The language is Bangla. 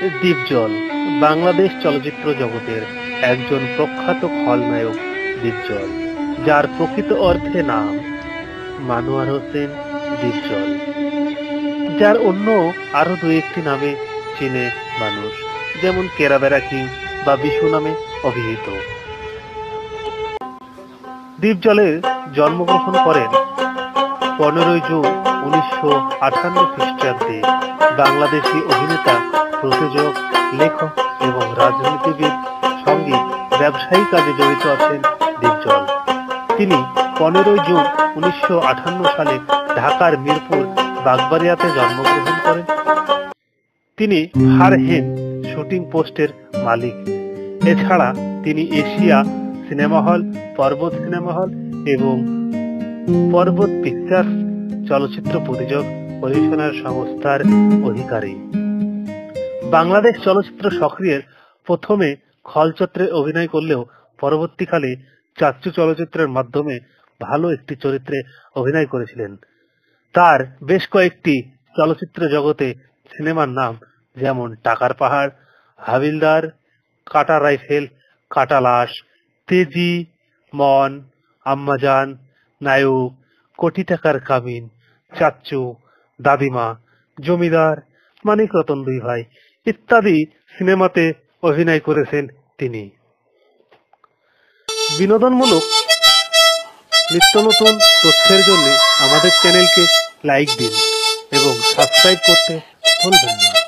দীপজল বাংলাদেশ চলচ্চিত্র জগতের একজন প্রখ্যাত খলনায়ক দীপজল যার প্রকৃত অর্থে নাম মানুয়ার হোসেন দীপজল যার অন্য আরও দু একটি নামে চিনে মানুষ, যেমন কেরাবেরা কিং বা বিশু নামে অভিহিত। দীপজলের জন্মগ্রহণ করেন পনেরোই জুন উনিশশো আটান্ন খ্রিস্টাব্দে বাংলাদেশি অভিনেতা, প্রযোজক, লেখক এবং রাজনীতিবিদ সংগীত ব্যবসায়ী কাজে জড়িত আছেন দীপজল তিনি পনেরোই জুন উনিশশো আটান্ন সালে ঢাকার মিরপুর বাগবাড়িয়াতে জন্মগ্রহণ করেন। তিনি ফারহেন শুটিং পোস্টের মালিক। এছাড়া তিনি এশিয়া সিনেমা হল, পর্বত সিনেমা হল এবং পর্বত পিকচার্স চলচ্চিত্র প্রযোজক পরিবেশনার সংস্থার অধিকারী। বাংলাদেশ চলচ্চিত্র সক্রিয়ের প্রথমে খলচত্রে অভিনয় করলেও পরবর্তীকালে চাচ্চু চলচ্চিত্রের মাধ্যমে ভালো একটি চরিত্রে অভিনয় করেছিলেন। তার বেশ কয়েকটি চলচ্চিত্র জগতে সিনেমার নাম যেমন টাকার পাহাড়, হাবিলদার, কাটা রাইফেল, কাটা লাশ, তেজি, মন, আম্মাজান নায়ক কোটি টাকার কামিন, চাচ্চু, দাদিমা, জমিদার, মানিক রতন দুই ভাই ইত্যাদি সিনেমাতে অভিনয় করেছেন তিনি। বিনোদনমূলক নিত্য নতুন তথ্যের জন্য আমাদের চ্যানেলকে লাইক দিন এবং সাবস্ক্রাইব করতে ভুলবেন না।